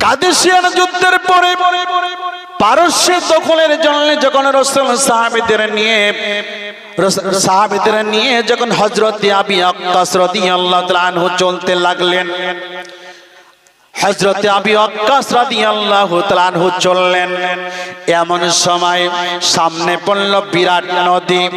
কাদেশিয়ান যুদ্ধের পরে পারস্য দখলের জন্য যখন রসুল সাহাবিদের নিয়ে সাহাবিদের নিয়ে যখন হজরত আবি আক্কাস রাদিয়াল্লাহু তাআলা চলতে লাগলেন হজরত আবি আক্কাস রাদিয়াল্লাহু তাআলা আনহু চললেন। এমন সময় সামনে পড়ল বিরাট নদী।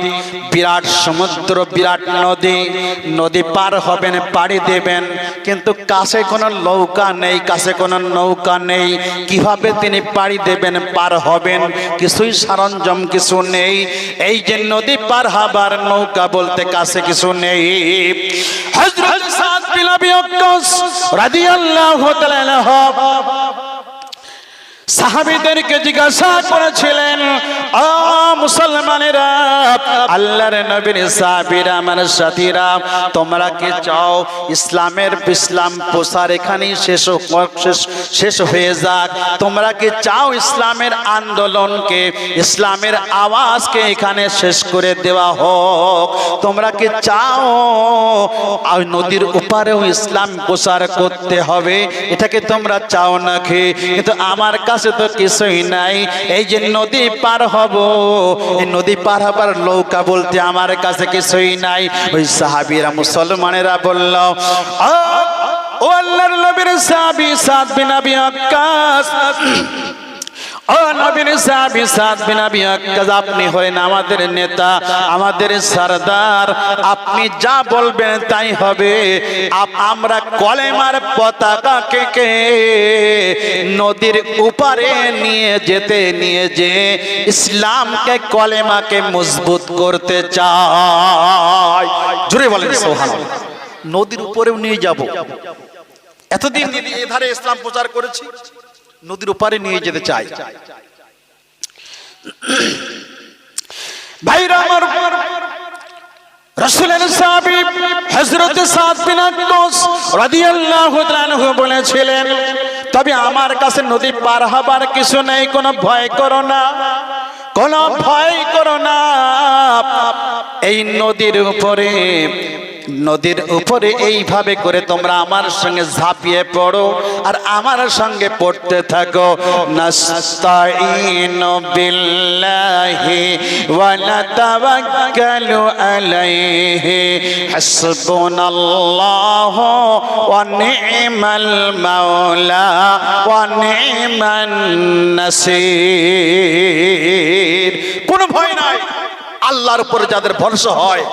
বিরাট সমুদ্র, বিরাট নদী। নদী পার হবেন, পাড়ি দেবেন। কিন্তু কাছে কোনো নৌকা নেই, কাছে কোনো নৌকা নেই। কীভাবে তিনি পাড়ি দেবেন, পার হবেন? কিছুই সরঞ্জাম, কিছু নেই। এই যে নদী পার হবার নৌকা বলতে কাছে কিছু নেই। হযরত সাহাবিদেরকে জিজ্ঞাসা করেছিলেন মুসলমানেরা আল্লাহর নবীর সাহাবীরা, আমার সাথীরা, তোমরা কি চাও ইসলামের ইসলাম প্রসার এখানেই শেষ শেষ- হয়ে যাক? তোমরা কি চাও ইসলামের আন্দোলনকে, ইসলামের আওয়াজকে এখানে শেষ করে দেওয়া হোক? তোমরা কি চাও নদীর উপারেও ইসলাম প্রসার করতে হবে? এটাকে তোমরা চাও নাকি? কিন্তু আমার কাছে তো কিছুই নাই। এই যে নদী পার হব, এই নদী পার হবার নৌকা বলতে আমার কাছে কিছুই নাই। ওই সাহাবিরা মুসলমানেরা বলল "আ, ও আল্লাহর নবীর সাহাবী সাদ বিন আবি আক্কাস আপনি হলেন আমাদের নেতা আমাদের সরদার। আপনি যা বলবেন তাই হবে। আমরা কলেমার পতাকাকে কে নদীর উপারে নিয়ে যেতে নিয়ে যে ইসলামকে কলেমাকে মজবুত করতে চাই। জুড়ে বলেন সোহান নদীর উপরেও নিয়ে যাব। এতদিন এধারে ইসলাম প্রচার করেছি। নদীর উপারে নিয়ে যেতে চাই ভাইরা আমার বলেছিলেন, তবে আমার কাছে নদী পার হবার কিছু নেই, কোনো ভয় করো না, কোনো ভয় করো না। এই নদীর উপরে নদীর উপরে এইভাবে করে তোমরা আমার সঙ্গে ঝাঁপিয়ে পড়ো আর আমার সঙ্গে পড়তে থাকো। নি'মাল মাওলা কোনো ভয় নাই। আল্লাহর উপরে যাদের ভরসা হয়,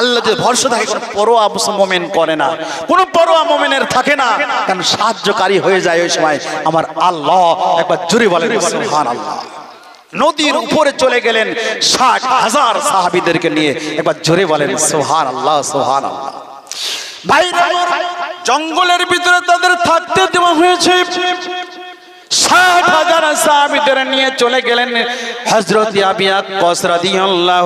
আল্লাহ যে ভরসা থাকে, কোনো পরোয়া মোমেন করে না। কোনো পরোয়া মোমেনের থাকে না, কারণ সাহায্যকারী হয়ে যায় ওই সময় আমার আল্লাহ। একবার জুড়ে বলেন সুবহান আল্লাহ নদীর উপরে চলে গেলেন ষাট হাজার সাহাবিদেরকে নিয়ে। একবার জোরে বলেন সোহান আল্লাহ সোহান আল্লাহ জঙ্গলের ভিতরে তাদের থাকতে দেওয়া হয়েছে। সাহাবিদের নিয়ে চলে গেলেন হজরত আবিয়াত কসরাদিয়াল্লাহ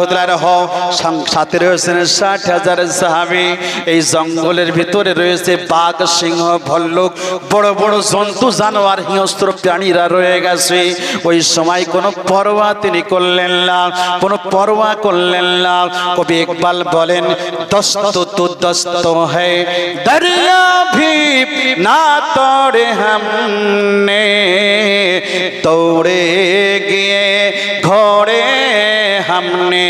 সাথে রয়েছেন ষাট হাজার সাহাবি এই জঙ্গলের ভিতরে রয়েছে, বাঘ, সিংহ, ভল্লুক, বড় বড় জন্তু, জানোয়ার হিংস্ত্র প্রাণীরা রয়ে গেছে। ওই সময় কোনো পরোয়া তিনি করলেন না, কোনো পরোয়া করলেন না। কবি ইকবাল বলেন, দস্ত তো দস্ত হ্যাঁ দরিয়া ভি না তোড়ে হামনে তো तोड़े গিয়ে ঘরে হামনে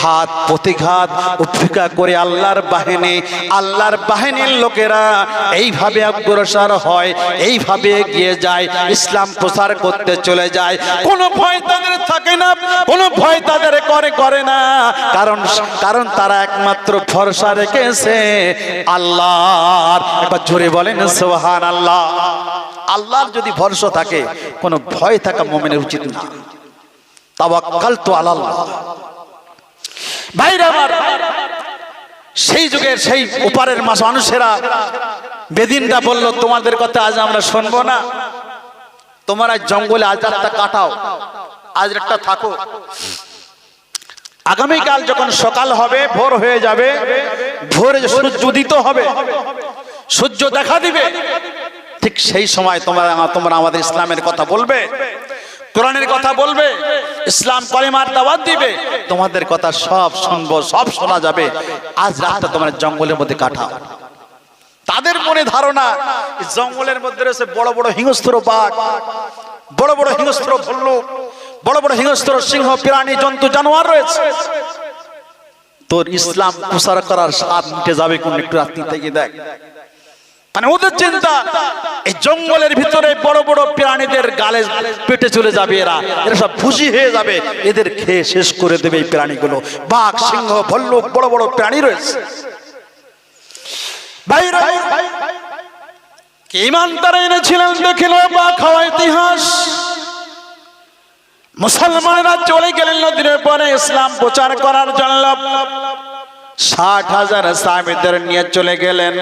ঘাত, প্রতিঘাত উপেক্ষা করে আল্লাহর বাহিনী, আল্লাহর বাহিনীর লোকেরা এইভাবে অগ্রসর হয়, এইভাবে গিয়ে যায়, ইসলাম প্রসার করতে চলে যায়। কোনো ভয় তাদের থাকে না, কোনো ভয় তাদের করে করে না। কারণ কারণ তারা একমাত্র ভরসা রেখেছে আল্লাহর। একবার জোরে বলেন সোহান আল্লাহ আল্লাহর যদি ভরসা থাকে, কোনো ভয় থাকা মোমেনের উচিত না। তাওয়াক্কাল তো আল্লাহ ভাইরা আমার, সেই যুগের সেই উপারের মাস মানুষেরা বেদিনটা বলল, তোমাদের কথা আজ আমরা শুনব না। তোমার জঙ্গলে আজ রাতটা কাটাও, আজ রাতটা থাকো। আগামীকাল যখন সকাল হবে, ভোর হয়ে যাবে, ভোরে সূর্য উদিত হবে, সূর্য দেখা দিবে। ঠিক সেই সময় তোমরা তোমরা আমাদের ইসলামের কথা বলবে, কোরআনের কথা বলবে, ইসলাম কলিমার দাওয়াত দিবে, তোমাদের কথা সব শুনব, সব শোনা যাবে। আজ রাতটা তোমার জঙ্গলের মধ্যে কাটাও। তাদের মনে ধারণা জঙ্গলের মধ্যে রয়েছে বড় বড় হিংস্র বাঘ, বড় বড় হিংস্র ভল্লুক বড় বড় হিংস্র সিংহ, প্রাণী, জন্তু, জানোয়ার রয়েছে। তোর ইসলাম প্রসার করার স্বাদ মিটে যাবে কোন একটু রাত্রি থেকে দেখ। মানে ওদের চিন্তা, এই জঙ্গলের ভিতরে বড় বড় প্রাণীদের গালে পেটে চলে যাবে এরা। এরা সব খুশি হয়ে যাবে। এদের খেয়ে শেষ করে দেবে এই প্রাণীগুলো। বাঘ, সিংহ, ভল্লুক, বড় বড় প্রাণী রয়েছে। ভাইরা ইমান তারা এনেছিলেন দেখিল বা খাওয়া ইতিহাস। মুসলমানরা চলে গেলেন নদীর পরে ইসলাম প্রচার করার জন্য। ষাট হাজার সাহাবিদের নিয়ে চলে গেলেন।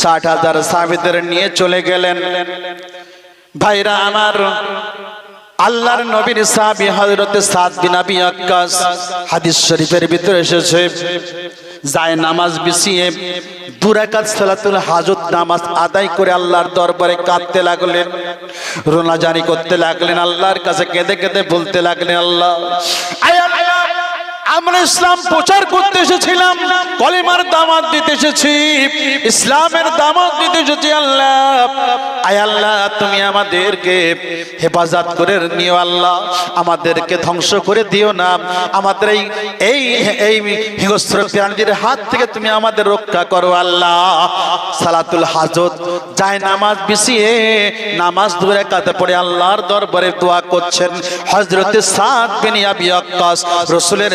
ষাট হাজার সাহাবিদের নিয়ে চলে গেলেন। ভাইরা আমার, আল্লাহর নবীর সাহাবী হযরত সাদ বিন আবি আক্কাস হাদিস শরীফের ভিতরে এসেছে। যায় নামাজ বিছিয়ে দুরাকাত সালাতুল হাজত নামাজ আদায় করে আল্লাহর দরবারে কাঁদতে লাগলেন রোনা জারি করতে লাগলেন আল্লাহর কাছে কেঁদে কেঁদে বলতে লাগলেন আল্লাহ, আমরা ইসলাম প্রচার করতে এসেছিলাম, কলিমার দামাত দিতে এসেছি, ইসলামের দামাত দিতে এসেছি, আল্লাহ। আয় আল্লাহ, তুমি আমাদেরকে হেফাজত করে নিও আল্লাহ, আমাদেরকে ধ্বংস করে দিও না। আমাদের এই এই এই হিংস্র প্রাণীদের হাত থেকে তুমি আমাদের রক্ষা করো আল্লাহ। সালাতুল হাজত, যায় নামাজ বিছিয়ে, নামাজ ধরে কাতে পড়ে আল্লাহর দরবারে দোয়া করছেন। হজরত সাদ বিন আবি আক্কাস, রসুলের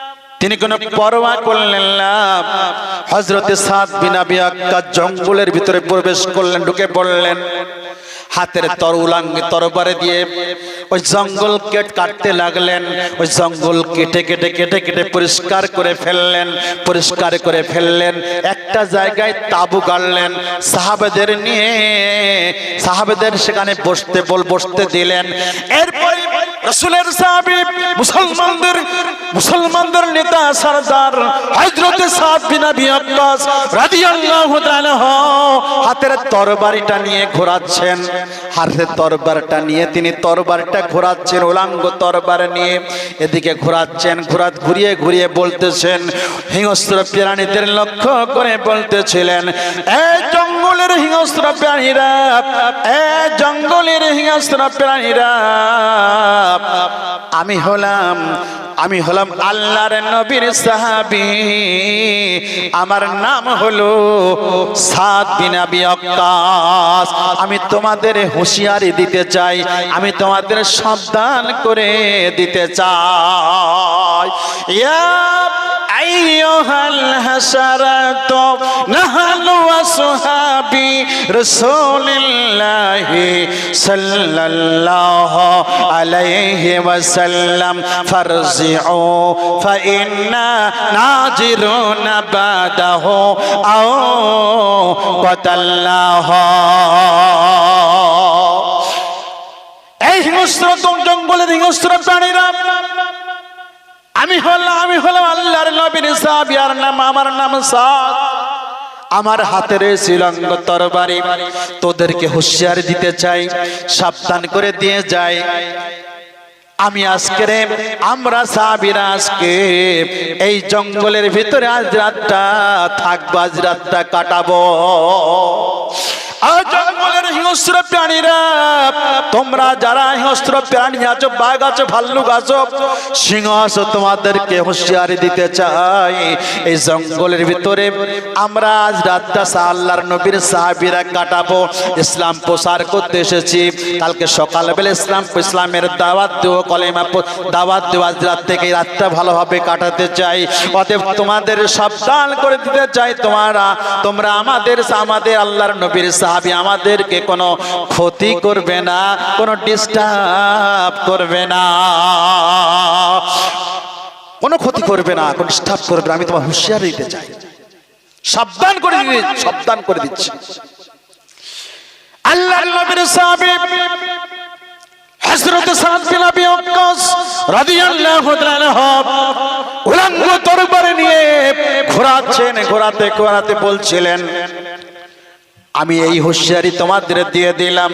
তিনি কোনো পরোয়া করলেন না। হজরতে সাদ বিনা আবি আক্কাস জঙ্গলের ভিতরে প্রবেশ করলেন, ঢুকে পড়লেন। হাতের তর উলাঙ্গে তরবারে দিয়ে ওই জঙ্গল কেট কাটতে লাগলেন। ওই জঙ্গল কেটে কেটে কেটে কেটে পরিষ্কার করে ফেললেন, পরিষ্কার করে ফেললেন। একটা জায়গায় তাবু গাড়লেন। সাহাবেদের নিয়ে, সাহাবেদের সেখানে বসতে বল, বসতে দিলেন। এরপরে রসুলের সাহাবী মুসলমানদের মুসলমানদের নেতা, সরদার আবি আব্বাস রাদিয়াল্লাহু তাআলা হাতের তরবারিটা নিয়ে ঘোরাচ্ছেন। হাতের তরবারটা নিয়ে তিনি তরবারটা ঘোরাচ্ছেন, উলাঙ্গ তরবার নিয়ে। এদিকে ঘোরাচ্ছেন ঘোরা ঘুরিয়ে ঘুরিয়ে বলতেছেন, হিংস্র প্রাণীদের লক্ষ্য করে বলতেছিলেন, এ জঙ্গলের হিংস্র প্রাণীরা, এ জঙ্গলের হিংস্র প্রাণীরা আমি হলাম আমি হলাম আল্লাহর নবীর সাহাবি। আমার নাম হলো সাদ আবি বিয়কাস আমি তোমাদের হুঁশিয়ারি দিতে চাই, আমি তোমাদের সাবধান করে দিতে চাই। ইয়া আইয়ুহাল হাসারাত নাহালু ওয়াসহা وصحابي رسول الله صلى الله عليه وسلم فارجعوا فإنا ناجرون بعده أو قتلناه এই হিংস্র জঙ্গলের হিংস্র প্রাণীরা আমি হলাম আমি হলাম আল্লাহর নবীর সাহাবী আর নাম আমার নাম সাদ আমার হাতের শ্রীলঙ্গ তরবারি তোদেরকে হুঁশিয়ার দিতে চাই, সাবধান করে দিয়ে যাই। আমি আজকে আমরা সাবিরা আজকে এই জঙ্গলের ভিতরে আজ রাতটা থাকব, আজ রাতটা কাটাবো। জঙ্গলের হিংস্র প্রাণীরা তোমরা যারা হিংস্র প্রাণী আছো, বাঘ আছো, ভাল্লুক আছো, সিংহ আছো, তোমাদেরকে হুঁশিয়ারি দিতে চাই। এই জঙ্গলের ভিতরে আমরা আজ রাতটা আল্লাহর নবীর সাহাবীরা কাটাবো। ইসলাম প্রসার করতে এসেছি। কালকে সকালবেলা ইসলাম ইসলামের দাওয়াত দেবো কলেমা দাওয়াত আজ রাত থেকে রাতটা ভালোভাবে কাটাতে চাই। অতএব তোমাদের সাবধান করে দিতে চাই। তোমরা তোমরা আমাদের আমাদের আল্লাহর নবীর সাহাবী আমাদেরকে কোনো ক্ষতি করবে না। কোনো ডিস্টার্ব করবে না। কোনো ক্ষতি করবে না, কোনো ডিস্টার্ব করবে আমি তোমার হুঁশিয়ার দিতে চাই। সাবধান করে দিচ্ছি সাবধান করে দিচ্ছি। আল্লাহর নবীর সাহাবী হযরত সাদ বিন আবি ওয়াক্কাস রাদিয়াল্লাহু তাআলা উলাঙ্গ তরবারে নিয়ে ঘোরাচ্ছেন, ঘোরাতে ঘোরাতে বলছিলেন আমি এই হুঁশিয়ারি তোমাদের দিয়ে দিলাম,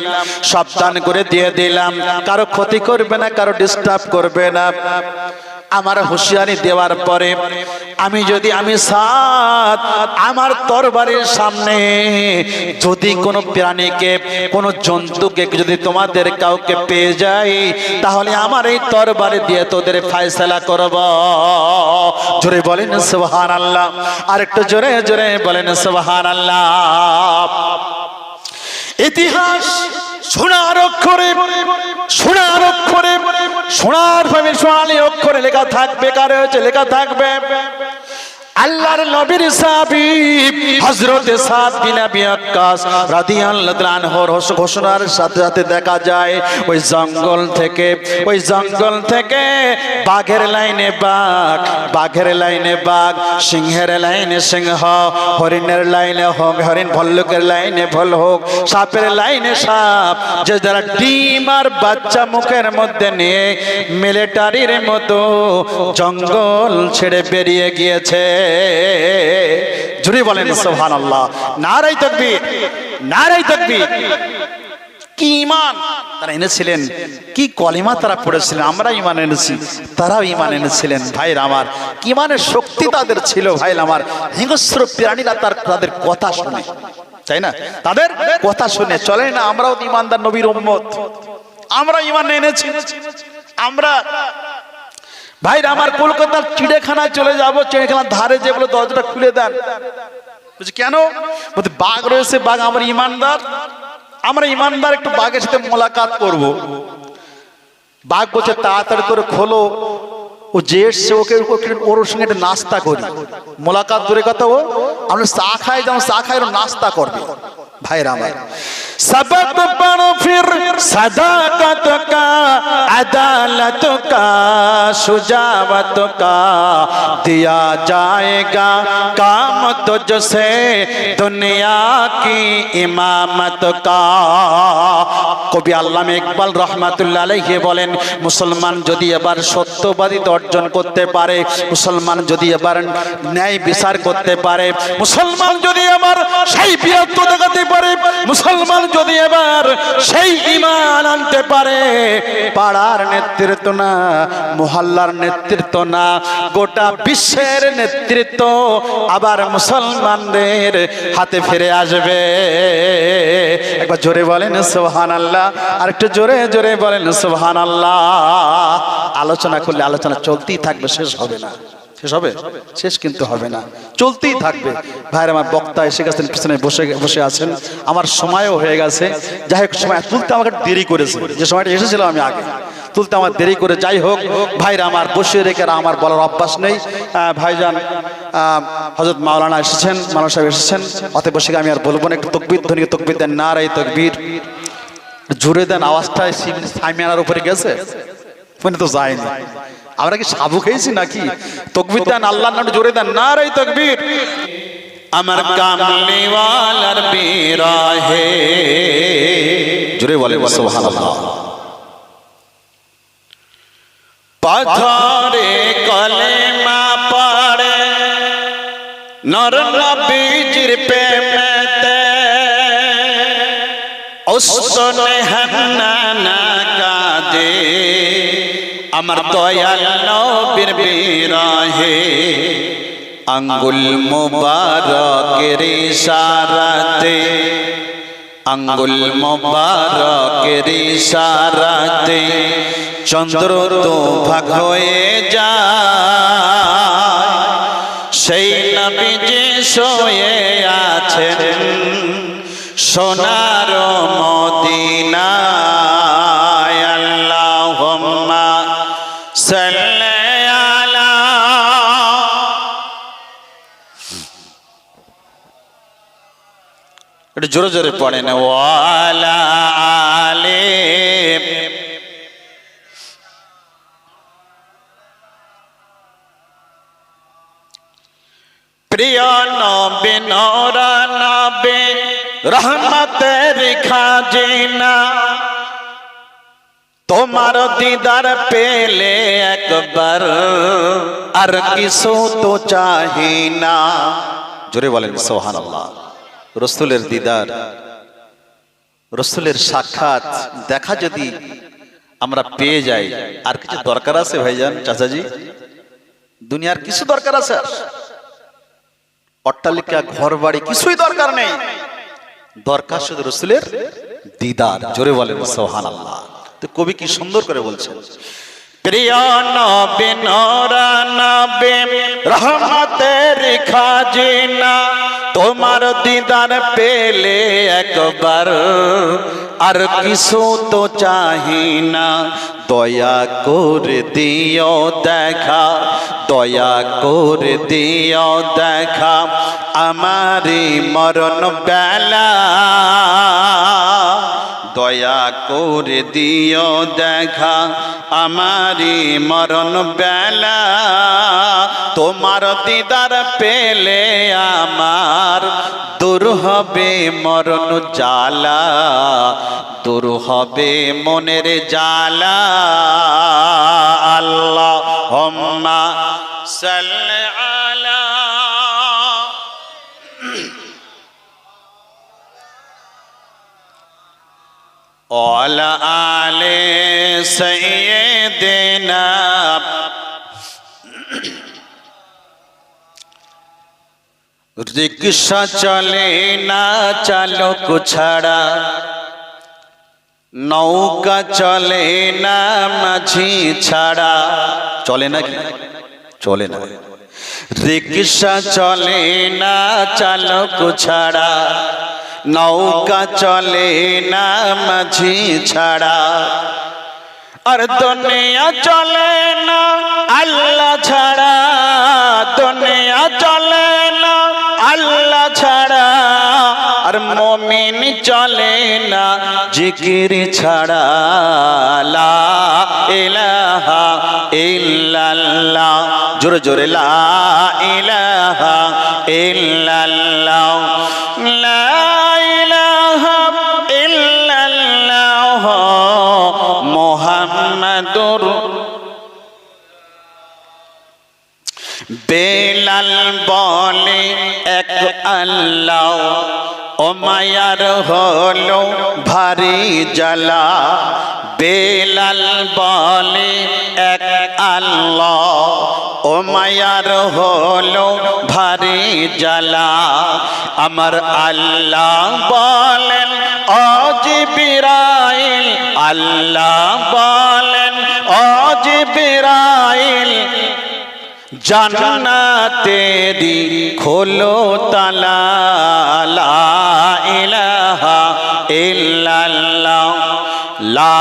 সাবধান করে দিয়ে দিলাম। কারও ক্ষতি করবে না, কারও ডিস্টার্ব করবে না। আমার হুঁশিয়ারি দেওয়ার পরে আমি যদি, আমি সাত আমার তরবারের সামনে যদি কোনো প্রাণীকে, কোনো জন্তুকে যদি তোমাদের কাউকে পেয়ে যাই, তাহলে আমার এই তরবারে দিয়ে তোদের ফায়সালা করব। জোরে বলেন সুবহান আল্লাহ আর একটু জোরে জোরে বলেন সুবহান আল্লাহ ইতিহাস সোনার অক্ষরে, সোনার অক্ষরে সোনার ভাবে সোনালি অক্ষরে লেখা থাকবে কারে হয়েছে? লেখা থাকবে। আল্লাহর নবীর সাহাবী হযরতে সাদ বিন আবি আক্কাস রাদিয়াল্লাহু আনহুর ঘোষণার সাথে সাথে দেখা যায়, ওই জঙ্গল থেকে, ওই জঙ্গল থেকে বাঘের লাইনে বাঘ, বাঘের লাইনে বাঘ, সিংহের লাইনে সিংহ, হরিণের লাইনে হোক, হরিণ ভল্লুকের লাইনে ভল হোক সাপের লাইনে সাপ, যে যারা ডিম আর বাচ্চা মুখের মধ্যে নিয়ে মিলিটারির মতো জঙ্গল ছেড়ে বেরিয়ে গিয়েছে। জুড়ে বলেন সোহান আল্লাহ নারাই তকবীর নারাই তকবীর। কি ইমান তারা এনেছিলেন। কি কলিমা তারা পড়েছিলেন? আমরা ইমান এনেছি তারাও ইমান এনেছিলেন। ভাইরা আমার কি ইমানের শক্তি তাদের ছিল ভাই আমার। হিংস্র প্রাণীরা তার তাদের কথা শুনে। তাই না? তাদের কথা শুনে। চলে না আমরাও ইমানদার নবীর উম্মত। আমরা ইমান এনেছি। আমরা ভাইরা আমার কলকাতার চিড়েখানায় চলে যাব চিড়েখানার ধারে যে বলে দরজাটা খুলে দেন। বলছি, কেন? বলতে বাঘ রয়েছে, বাঘ আমার ইমানদার। আমরা ইমানদার একটু বাঘের সাথে মোলাকাত করব। বাঘ বলছে, তাড়াতাড়ি করে খোলো। ও যে এসছে, ওকে ওর সঙ্গে একটা নাস্তা করি। মোলাকাত দূরে কথা ও, আমরা চা খাই, যেমন চা খাই নাস্তা করবে। ভাইরা আমার सबक पढ़ो फिर सदाकत का अदालत का सुजावत का दिया जाएगा काम तुझसे दुनिया की इमामत का কবি আল্লামা ইকবাল রহমাতুল্লাহ আলাইহি বলেন মুসলমান যদি এবার সত্যবাদিতা অর্জন করতে পারে মুসলমান যদি এবার ন্যায় বিচার করতে পারে মুসলমান যদি এবার সেই বীরত্ব দেখাতে পারে মুসলমান যদি এবার সেই ইমান আনতে পারে, পাড়ার নেতৃত্ব না, মহল্লার নেতৃত্ব না, গোটা বিশ্বের নেতৃত্ব আবার মুসলমানদের হাতে ফিরে আসবে। একবার জোরে বলেন সোহান আল্লাহ আর একটু জোরে জোরে বলেন সোহান আল্লাহ আলোচনা করলে আলোচনা চলতেই থাকবে, শেষ হবে না। শেষ হবে? শেষ কিন্তু হবে না। চলতেই থাকবে। ভাইয়ের আমার বক্তা এসে গেছেন, পিছনে বসে বসে আছেন। আমার সময়ও হয়ে গেছে। যাই হোক, সময় তুলতে আমাকে দেরি করেছে। যে সময়টা এসেছিলাম আমি আগে। তুলতে আমার দেরি করে, যাই হোক, ভাইরা, আমার বসে রেখে আমার বলার অভ্যাস নেই। ভাইজান হজরত মাওলানা এসেছেন, মাওলানা সাহেব এসেছেন। অতএব বসে আমি আর বলব না, একটু তকবির ধ্বনিকে তকবির দেন না রাই তকবির। জুড়ে দেন, আওয়াজটা সাইমিয়ানার উপরে গেছে? মানে তো যায়নি আমরা কি সাবু খেয়েছি নাকি? তকবির দেন, আল্লাহর নাম জোরে দেন না রাই তকবির। আমার কামলিওয়ালার বিরাহে। জোরে বলে সুবহানাল্লাহ। পাথরে কলেমা পড়ে, নর নবীজির প্রেমেতে। ওস্তনে হান্নানা আমার দয়াল নবীর বিরহে, আঙ্গুল মুবারকের ইশারাতে, আঙ্গুল মুবারকের ইশারাতে চন্দ্র তো ভাগ হয়ে যায়। সেই নবী যে শোয়ে আছেন সোনার মদিনায়। একটু জোরে জোরে পড়েন। ওয়ালা আলে তোমার দিদার পেলে একবার আর কিছু তো চাহি না জোরে বলেন সোহান আল্লাহ রসুলের দিদার। রসুলের সাক্ষাৎ দেখা যদি আমরা পেয়ে যাই, আর কিছু দরকার আছে ভাইজান, চাচাজি? দুনিয়ার কিছু দরকার আছে? অট্টালিকা ঘর বাড়ি কিছুই দরকার নেই। দরকার শুধু রসুলের দিদার। জোরে বলেন সোহান আল্লাহ তো কবি কি সুন্দর করে বলছেন? প্রিয় নবী, নোরা নবী, রহমতের খাজিনা, তোমার দিদার পেলে একবার, আর কিছু তো চাহি না দয়া করে দিও দেখা, দয়া করে দিও দেখা আমারি মরণ বেলা। দয়া করে দিও দেখা আমারি মরণ বেলা। তোমার দিদার পেলে আমার, দূর হবে মরণ জালা দূর হবে মনের জালা আল্লাহ হম্মা সাল্লি ওয়ালা আলে রিক্সা চলে না চালক ছাড়া নৌকা চলে না মাঝি ছাড়া চলে না চলে না রিক্সা চলে না চালক ছাড়া নৌকা চলে না মাঝি ছাড়া। আর দুনিয়া চলে না আল্লাহ ছাড়া। দুনিয়া চলে আর মমিন চলে না, জিকির ছাড়া লা ইলাহা ইল্লাল্লাহ। জোরে জোরে, লা লা ইলাহা বেলাল বলে এক আল্লাহ। ও মায়ার হলো ভারী জ্বালা, বেলাল বলে এক আল্লাহ। ও মায়ার হলো ভারী জ্বালা, আমার আল্লাহ বলেন অজিবিরাইল আল্লাহ বলেন অজিবিরাইল জান্নাতেরি খোলো তালা লা লা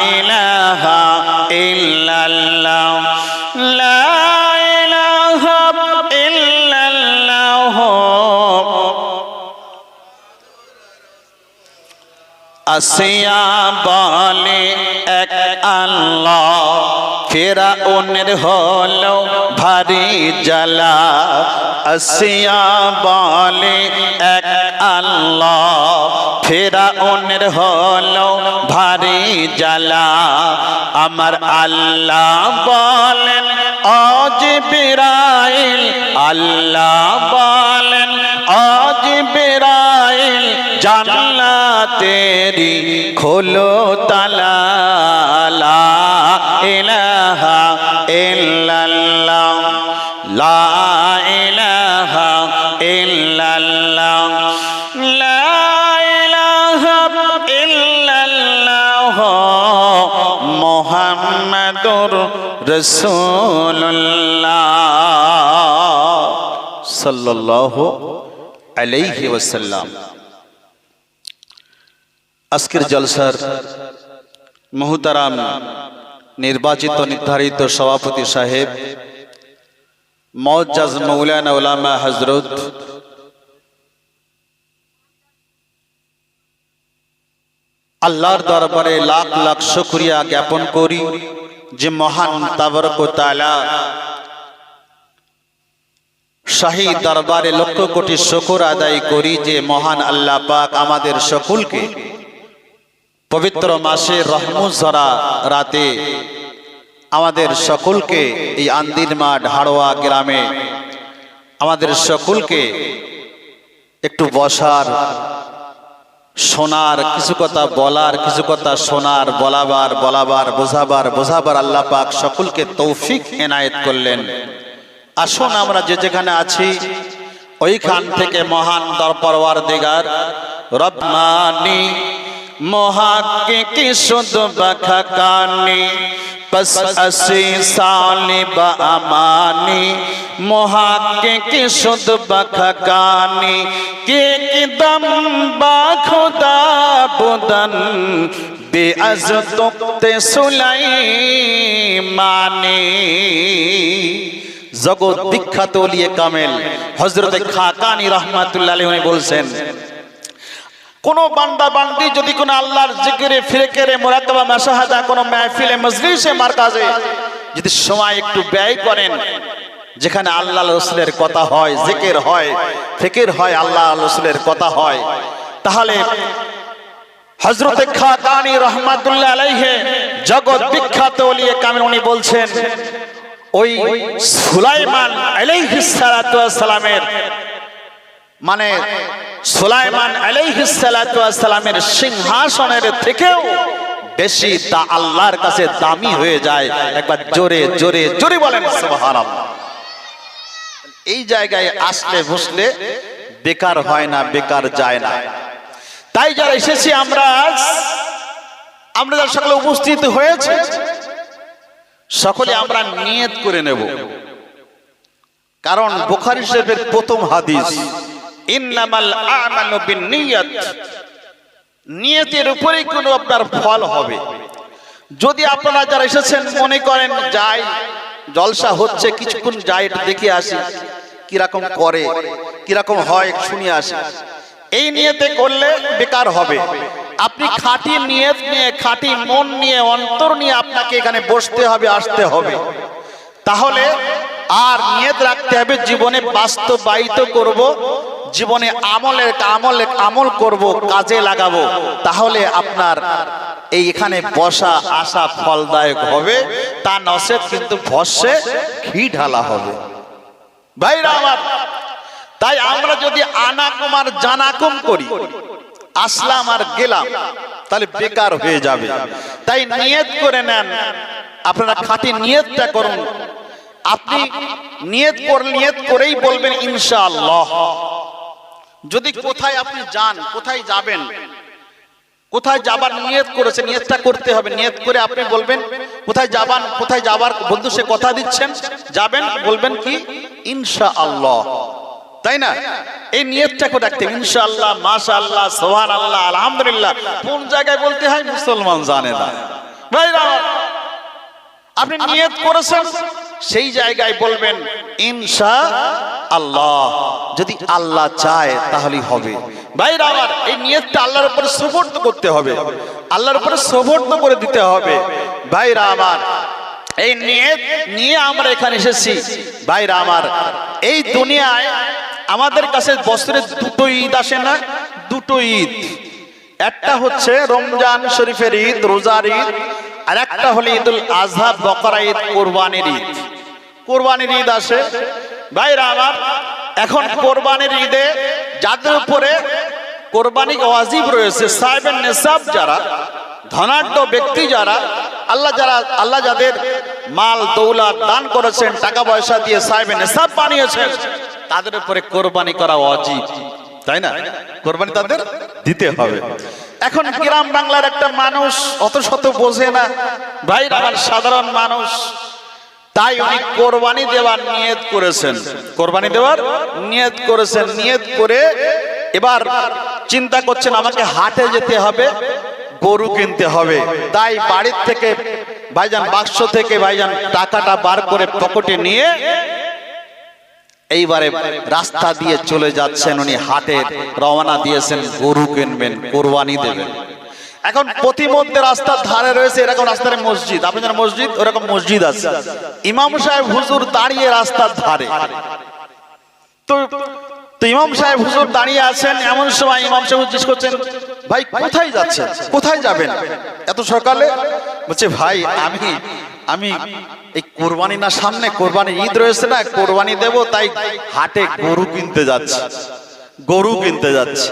ইলাহা ইল্লাল্লাহ। আসিয়া বলে এক আল্লাহ ফেরা ওনের হলো ভারী জ্বালা। আসিয়া বলে, এক আল্লাহ, ফেরা ওনের হলো ভারী জ্বালা। আমার আল্লাহ বলেন অজ বিরাইল আল্লাহ বলেন অজ বিরাইল জানলা তেরি খোলো তালা ইলাহা ইল্লাল্লাহ, লা ইলাহা ইল্লাল্লাহ, লা ইলাহা ইল্লাল্লাহ, মুহাম্মাদুর রাসূলুল্লাহ আলাইহি ওয়াসাল্লাম। আজকের জলসার মহুতারাম নির্বাচিত নির্ধারিত সভাপতি সাহেব, মজ্জাজ মৌলানা হজরত আল্লাহর দরবারে লাখ লাখ শুকরিয়া জ্ঞাপন করি যে মহান তাবরক তালা শাহী দরবারে লক্ষ কোটি শুকর আদায় করি যে মহান আল্লাহ পাক আমাদের সকলকে পবিত্র মাসে রহমুজরা রাতে আমাদের সকলকে এই আন্দির মাঠ হাড়োয়া গ্রামে আমাদের সকলকে একটু বসার, শোনার, কিছু কথা বলার, কিছু কথা শোনার, বলাবার বলাবার, বোঝাবার বোঝাবার আল্লাহ পাক সকলকে তৌফিক এনায়েত করলেন। আসুন আমরা যে যেখানে আছি, ওইখান থেকে মহান দরপরওয়ার দিগার রব্বানি মহাকে শুধু বাখাকানি পস আসি সালি বা আমানি। মহাকে শুধু বাখাকানি কে কি দম বা খুদা বুদন বে আজ তুকতে সুলাই মানি। জগৎ বিখ্যাত কামেল। হজরত খাকানি রহমাতুল্লাহ বলছেন কোন বান্দা বান্দি যদি কোন আল্লাহর জিকিরে, ফিরেকেরে মুরাকাবা মাশাহাদা কোন মাহফিলে, মজলিসে মারকাজে যদি সময় একটু ব্যয় করেন, যেখানে আল্লাহ রসুলের কথা হয়, জিকির হয়, ফিকির হয় আল্লাহ রসুলের কথা হয়, তাহলে হজরত খাকানি রহমাতুল্লাহ আলাইহে, জগৎ বিখ্যাত ওলিয়ে কামিল উনি বলছেন, ওই সুলাইমান আলাইহিস সালামের মানে সুলাইমান আলাইহিস সালাতু সালামের সিংহাসনের থেকেও বেশি তা আল্লাহর কাছে দামি হয়ে যায়। একবার জোরে জোরে জোরে বলেন, সুবহানাল্লাহ। এই জায়গায় আসলে বসলে বেকার হয় না, বেকার যায় না। তাই যারা এসেছি আমরা আজ, আমরা যারা সকলে উপস্থিত হয়েছে, সকলে আমরা নিয়ত করে নেব। কারণ বুখারী শরীফের প্রথম হাদিস নিয়তের উপরেই কোনো আপনার ফল হবে। যদি আপনারা যারা এসেছেন মনে করেন যাই, জলসা হচ্ছে, কিছুক্ষণ যাই, একটু দেখে আসি, কীরকম করে, কীরকম হয় শুনে আসি। এই নিয়েতে করলে বেকার হবে। আপনি খাঁটি নিয়ত নিয়ে, খাঁটি মন নিয়ে, অন্তর নিয়ে আপনাকে এখানে বসতে হবে, আসতে হবে। তাহলে আর নিয়ত রাখতে হবে, জীবনে বাস্তবায়িত করব জীবনে আমলের আমলে আমল করব, কাজে লাগাবো, তাহলে আপনার এই এখানে বসা আসা ফলদায়ক হবে, তা নসেদ কিন্তু ভস্যে ঘি ঢালা হবে। ভাইরা আমার, তাই আমরা যদি আনাকুম আর জানাকুম করি, আসলাম আর গেলাম, তাহলে বেকার হয়ে যাবে। তাই নিয়ত করে নেন, আপনারা খাঁটি নিয়তটা করুন। আপনি নিয়ত কর, নিয়ত করেই বলবেন, ইনশাআল্লাহ। যদি কোথায় আপনি যান কোথায় যাবেন? কোথায় যাবার নিয়ত করেছে? নিয়তটা করতে হবে। নিয়ত করে আপনি বলবেন কোথায় যাবান কোথায় যাবার? বন্ধু সে কথা দিচ্ছেন। যাবেন বলবেন কি? ইনশাআল্লাহ। তাই না? এই নিয়তটা করে রাখতে ইনশাআল্লাহ মাশাআল্লাহ সোহান আল্লাহ আলহামদুলিল্লাহ। কোন জায়গায় বলতে হয় মুসলমান জানে না। ভাইরা আপনি নিয়ত করেছেন, সেই জায়গায় বলবেন, ইনশা আল্লাহ। যদি আল্লাহ চায়, তাহলেই হবে। ভাইরা আমার, এই নিয়তটা আল্লাহর উপরে সুবর্ত করতে হবে। আল্লাহর উপরে সুবর্ত করে দিতে হবে। ভাইরা আমার, এই নিয়ত নিয়ে আমরা এখানে এসেছি। ভাইরা আমার, এই দুনিয়ায় আমাদের কাছে বছরে দুটো ঈদ আসে না, দুটো ঈদ। একটা হচ্ছে রমজান শরীফের ঈদ, রোজার ঈদ আর একটা হলো ঈদুল আজহা, বকরা ঈদ, কোরবানির ঈদ। কোরবানির ঈদ আসে। ভাইরা আমার, এখন কোরবানির ঈদে যাদের উপরে কোরবানি ওয়াজিব রয়েছে সাহেবের নেশাব যারা, ধনাঢ্য ব্যক্তি যারা, আল্লাহ যারা, আল্লাহ যাদের মাল, দৌলত দান করেছেন, টাকা পয়সা দিয়ে সাহেবের নেশাব বানিয়েছেন, তাদের উপরে কোরবানি করা অজিব তাই না? কোরবানি তাদের দিতে হবে। এখন গ্রাম বাংলার একটা মানুষ অত শত বোঝে না। ভাই আমার সাধারণ মানুষ তাই উনি কোরবানি দেওয়ার নিয়ত করেছেন। কোরবানি দেওয়ার নিয়ত করেছেন। নিয়ত করে এবার চিন্তা করছেন আমাকে হাটে যেতে হবে গরু কিনতে হবে। তাই বাড়ির থেকে ভাইজান বাক্স থেকে ভাইজান টাকাটা বার করে পকেটে নিয়ে এইবারে রাস্তা দিয়ে চলে যাচ্ছেন উনি, হাটে রওনা দিয়েছেন, গরু কিনবেন, কোরবানি দেবেন। এখন প্রতিমধ্যে রাস্তার ধারে রয়েছে, এরকম রাস্তার মসজিদ আপনি জানেন মসজিদ, ওরকম মসজিদ আছে। ইমাম সাহেব হুজুর দাঁড়িয়ে রাস্তার ধারে। তো তো ইমাম সাহেব হুজুর দাঁড়িয়ে আছেন, এমন সময় ইমাম সাহেব জিজ্ঞেস করছেন, ভাই, কোথায় যাচ্ছেন? কোথায় যাবেন? এত সকালে বলছে, ভাই, আমি আমি এই কোরবানি না, সামনে কোরবানি ঈদ রয়েছে না, কোরবানি দেব, তাই হাটে গরু কিনতে যাচ্ছি। গরু কিনতে যাচ্ছি।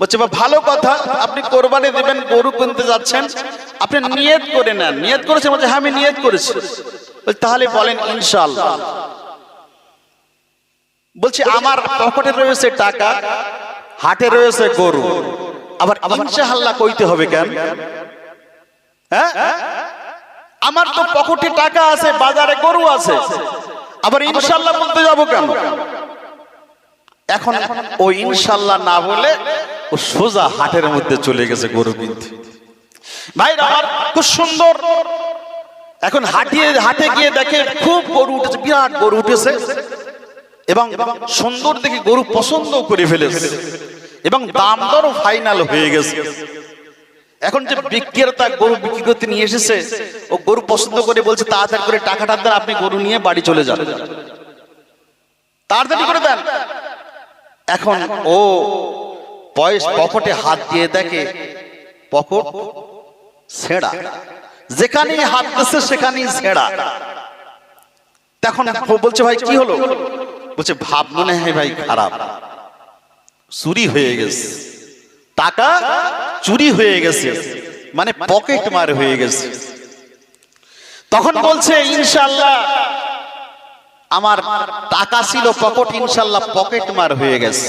বলছে বা ভালো কথা, আপনি কোরবানি দেবেন, গরু কিনতে যাচ্ছেন। আপনি নিয়ত করে নেন। নিয়ত করেছেন বলছে হ্যাঁ আমি নিয়ত করেছি। তাহলে বলেন, ইনশাআল্লাহ। বলছি, আমার পকেটে রয়েছে টাকা, হাটে রয়েছে গরু। আবার ইনশাআল্লাহ কইতে হবে কেন? হ্যাঁ? আমার তো পকেটে টাকা আছে বাজারে গরু আছে। আবার ইনশাল্লাহ বলতে যাব কেন? এখন ও ইনশাল্লাহ না বলে ও সোজা হাটের মধ্যে চলে গেছে গরু কিনতে। ভাই আমার খুব সুন্দর। এখন হাটিয়ে হাটে গিয়ে দেখে খুব গরু উঠেছে বিরাট গরু উঠেছে। এবং সুন্দর দেখে গরু পছন্দ করে ফেলেছে। এবং দাম দরও ফাইনাল হয়ে গেছে। এখন যে বিক্রেতা গরু বিক্রি করতে নিয়ে এসেছে, ও গরু পছন্দ করে বলছে, তাড়াতাড়ি করে টাকাটা দেন, আপনি গরু নিয়ে বাড়ি চলে যান। তাড়াতাড়ি করে দেন। এখন ও পয়স পকেটে হাত দিয়ে দেখে, পকেট ছেঁড়া। যেখানেই হাত দিচ্ছে, সেখানেই ছেঁড়া। তখন বলছে, ভাই, কি হলো? বলছে ভাব মনে হয় ভাই, খারাপ। চুরি হয়ে গেছে। টাকা চুরি হয়ে গেছে মানে পকেট মার হয়ে গেছে। তখন বলছে ইনশাল্লাহ আমার টাকা ছিল পকেট ইনশাল্লাহ পকেট মার হয়ে গেছে।